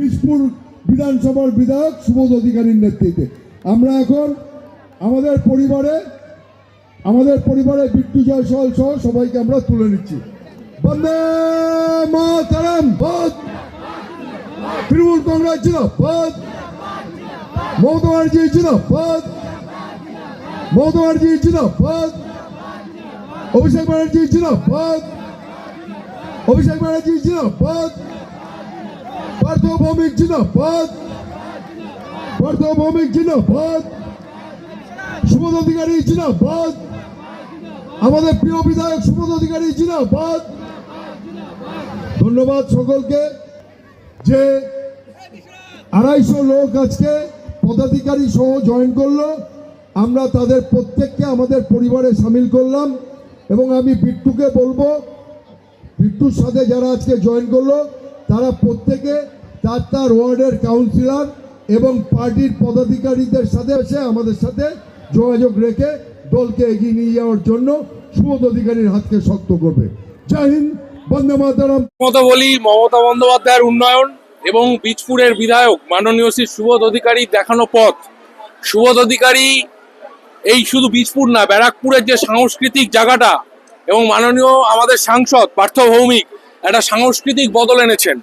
বীজপুর বিধানসভার বিধায়ক সুবোধ অধিকারীর নেতৃত্বে। আমরা এখন আমাদের পরিবারে আমাদের পরিবারে বিট্টু জয়সওয়াল সহ সবাইকে আমরা তুলে নিচ্ছি। বন্দে মাতারাম, বদ। তৃণমূল কংগ্রেস জিন্দাবাদ মমতা ব্যানার্জি জিন্দাবাদ মমতা ব্যানার্জি জিন্দাবাদ অভিষেক ব্যানার্জি জিন্দাবাদ অভিষেক ব্যানার্জি জিন্দাবাদ পার্থ ভৌমিক জিন্দাবাদ। পার্থ ভৌমিক জিন্দাবাদ। সুবোধ অধিকারী জিন্দাবাদ। আমাদের প্রিয় বিধায়ক সুবোধ অধিকারী জিন্দাবাদ। ধন্যবাদ সকলকে যে আড়াইশো লোক আজকে পদাধিকারী সহ জয়েন করল। আমরা তাদের প্রত্যেককে আমাদের পরিবারে সামিল করলাম এবং আমি বিট্টুকে বলব, বিট্টুর সাথে যারা আজকে জয়েন করল তারা প্রত্যেকে তার তার ওয়ার্ডের কাউন্সিলর এবং পার্টির পদাধিকারীদের সাথে এসে আমাদের সাথে যোগাযোগ রেখে দলকে এগিয়ে নিয়ে যাওয়ার জন্য সুবোধ অধিকারীর হাতকে শক্ত করবে। জয় হিন্দ, বন্দে মাতারাম। মতো বলি, মমতা বন্দ্যোপাধ্যায়ের উন্নয়ন এবং বীজপুরের বিধায়ক মাননীয় শ্রী সুবোধ অধিকারী দেখানো পথ। সুবোধ অধিকারী এই শুধু বীজপুর না, ব্যারাকপুরের যে সাংস্কৃতিক জায়গাটা এবং মাননীয় আমাদের সাংসদ পার্থ ভৌমিক একটা সাংস্কৃতিক বদল এনেছেন।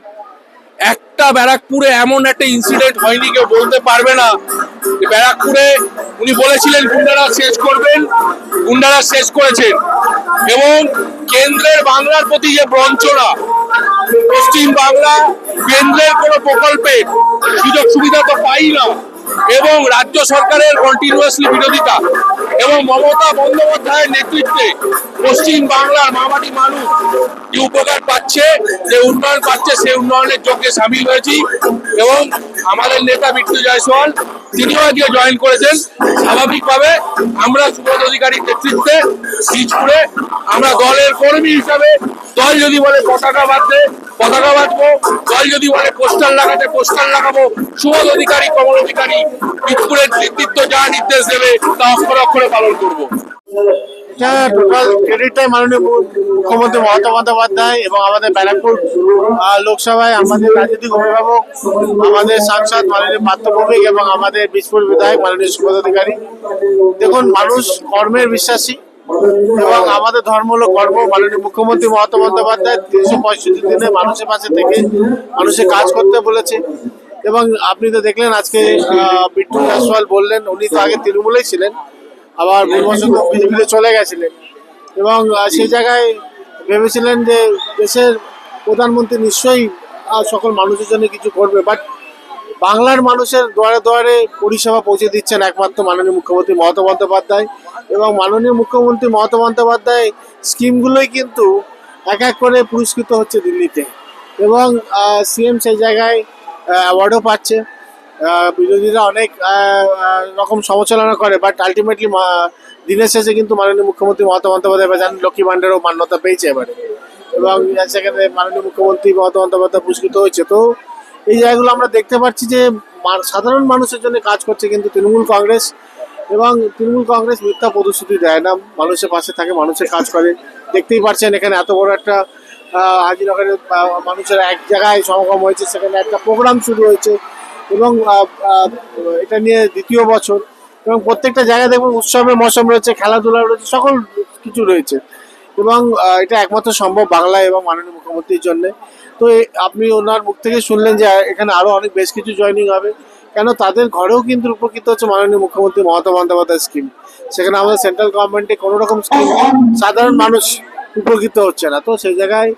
একটা ব্যারাকপুরে এমন একটা ইনসিডেন্ট হয়নি, কেউ বলতে পারবে না। ব্যারাকপুরে উনি বলেছিলেন, গুন্ডারা শেষ করবেন, গুন্ডারা শেষ করেছেন। এবং কেন্দ্রের বাংলার প্রতি যে বঞ্চনা, পশ্চিম বাংলা কেন্দ্রের কোনো প্রকল্পের সুযোগ সুবিধা তো পাই না। এবং রাজ্য সরকারের কন্টিনিউয়াসলি বিরোধিতা এবং মমতা বন্দ্যোপাধ্যায়ের নেতৃত্বে পশ্চিম বাংলার মামাটি মানুষ যে উপকার পাচ্ছে, যে উন্নয়ন পাচ্ছে, সেই উন্নয়নের যোগ্যে সামিল হয়েছি। এবং আমাদের নেতা বিট্টু জয়সওয়াল তিনিও জয়েন করেছেন। স্বাভাবিকভাবে আমরা সুবোধ অধিকারীর নেতৃত্বে সিজপুরে আমরা দলের কর্মী হিসাবে দল যদি বলে পতাকা বাঁধতে পতাকা বাঁধবো, দল যদি বলে পোস্টার লাগাতে পোস্টার লাগাবো, সুবোধ অধিকারী, কমল অধিকারী বীজপুরের নেতৃত্ব যা নির্দেশ দেবে তা অক্ষরে অক্ষরে পালন করব। এটা টোটাল ক্রেডিটটাই মাননীয় মুখ্যমন্ত্রী মমতা বন্দ্যোপাধ্যায় এবং আমাদের ব্যারাকপুর লোকসভায় আমাদের রাজনৈতিক অভিভাবক, আমাদের সাংসদ মাননীয় পার্থভৌমিক এবং আমাদের বীজপুর বিধায়ক মাননীয় সুবোধ অধিকারী। দেখুন, মানুষ কর্মের বিশ্বাসী এবং আমাদের ধর্ম হলো কর্ম মাননীয় মুখ্যমন্ত্রী মমতা বন্দ্যোপাধ্যায় তিনশো পঁয়ষট্টি দিনে মানুষের পাশে থেকে মানুষের কাজ করতে বলেছে। এবং আপনি তো দেখলেন আজকে বিট্টু জয়সওয়াল বললেন, উনি তো আগে তৃণমূলেই ছিলেন। আবার ভুলবশত বিজেপিতে চলে গেছিলেন। এবং সেই জায়গায় ভেবেছিলেন যে দেশের প্রধানমন্ত্রী নিশ্চয়ই সকল মানুষের জন্য কিছু করবে। বাট বাংলার মানুষের দুয়ারে দুয়ারে পরিষেবা পৌঁছে দিচ্ছেন একমাত্র মাননীয় মুখ্যমন্ত্রী মমতা বন্দ্যোপাধ্যায়। এবং মাননীয় মুখ্যমন্ত্রী মমতা বন্দ্যোপাধ্যায় স্কিমগুলোই কিন্তু এক এক করে পুরস্কৃত হচ্ছে দিল্লিতে। এবং সিএম সেই জায়গায় অ্যাওয়ার্ডও পাচ্ছে। বিরোধীরা অনেক রকম সমালোচনা করে বাট আলটিমেটলি দিনের শেষে কিন্তু মাননীয় মুখ্যমন্ত্রী মমতা বন্দ্যোপাধ্যায় এবার জানেন লক্ষ্মী ভান্ডারও মান্যতা পেয়েছে এবারে। এবং সেখানে মাননীয় মুখ্যমন্ত্রী মমতা বন্দ্যোপাধ্যায় পুরস্কৃত হয়েছে। তো এই জায়গাগুলো আমরা দেখতে পাচ্ছি যে সাধারণ মানুষের জন্য কাজ করছে কিন্তু তৃণমূল কংগ্রেস। এবং তৃণমূল কংগ্রেস মিথ্যা প্রতিশ্রুতি দেয় না। মানুষের পাশে থাকে, মানুষের কাজ করে। দেখতেই পারছেন এখানে এত বড় একটা হাজিনগরের মানুষের এক জায়গায় সমাগম হয়েছে। সেখানে একটা প্রোগ্রাম শুরু হয়েছে। এবং এটা নিয়ে দ্বিতীয় বছর। এবং প্রত্যেকটা জায়গায় দেখবেন উৎসবের মৌসুম রয়েছে খেলাধুলা রয়েছে সকল কিছু রয়েছে। এবং এটা একমাত্র সম্ভব বাংলা এবং মাননীয় মুখ্যমন্ত্রীর জন্য। তো আপনি ওনার মুখ থেকে শুনলেন যে এখানে আরও অনেক বেশ কিছু জয়নিং হবে। কেন তাদের ঘরেও কিন্তু উপকৃত হচ্ছে মাননীয় মুখ্যমন্ত্রী মমতা বন্দ্যোপাধ্যায় স্কিম সেখানে আমাদের সেন্ট্রাল গভর্নমেন্টে কোনো রকম স্কিম সাধারণ মানুষ উপকৃত হচ্ছে না। তো সেই জায়গায়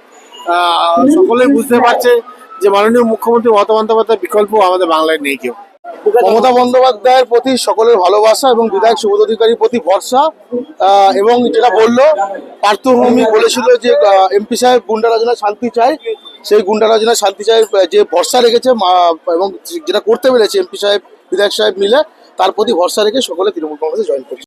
আহ, সকলেই বুঝতে পারছে যে মাননীয় মুখ্যমন্ত্রী মমতা বন্দ্যোপাধ্যায়ের বিকল্প আমাদের বাংলায় নেই কেউ। মমতা বন্দ্যোপাধ্যায়ের প্রতি সকলের ভালোবাসা এবং বিধায়ক সুবোধ অধিকারীর প্রতি ভরসা এবং যেটা বলল পার্থভূমি বলেছিল যে এমপি সাহেব গুন্ডা রাজনা শান্তি চায়। সেই গুন্ডা রাজনা শান্তি চায় যে ভরসা রেখেছে এবং যেটা করতে পেরেছে এমপি সাহেব বিধায়ক সাহেব মিলে তার প্রতি ভরসা রেখে সকলে তৃণমূল কংগ্রেসে জয়েন করছে।